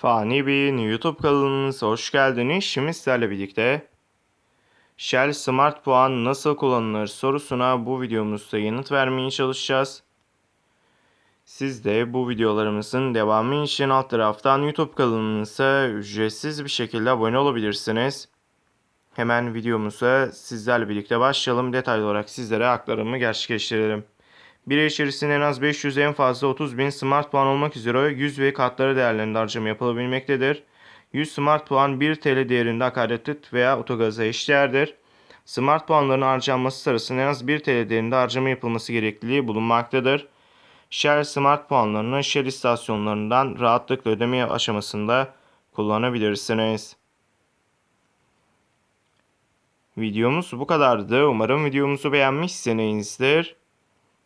Fani Bey'in YouTube kanalımıza hoş geldiniz. Şimdi sizlerle birlikte Shell Smart Puan nasıl kullanılır sorusuna bu videomuzda yanıt vermeye çalışacağız. Siz de bu videolarımızın devamı için alt taraftan YouTube kanalımıza ücretsiz bir şekilde abone olabilirsiniz. Hemen videomuza sizlerle birlikte başlayalım. Detaylı olarak sizlere aktarımı gerçekleştirelim. Bir içerisinde en az 500 en fazla 30 bin smart puan olmak üzere 100 ve katları değerlerinde harcama yapılabilmektedir. 100 smart puan 1 TL değerinde akaryakıt veya otogaza eşdeğerdir. Smart puanların harcanması sırasında en az 1 TL değerinde harcama yapılması gerekliliği bulunmaktadır. Shell Smart puanlarını Shell istasyonlarından rahatlıkla ödeme aşamasında kullanabilirsiniz. Videomuz bu kadardı. Umarım videomuzu beğenmişsinizdir.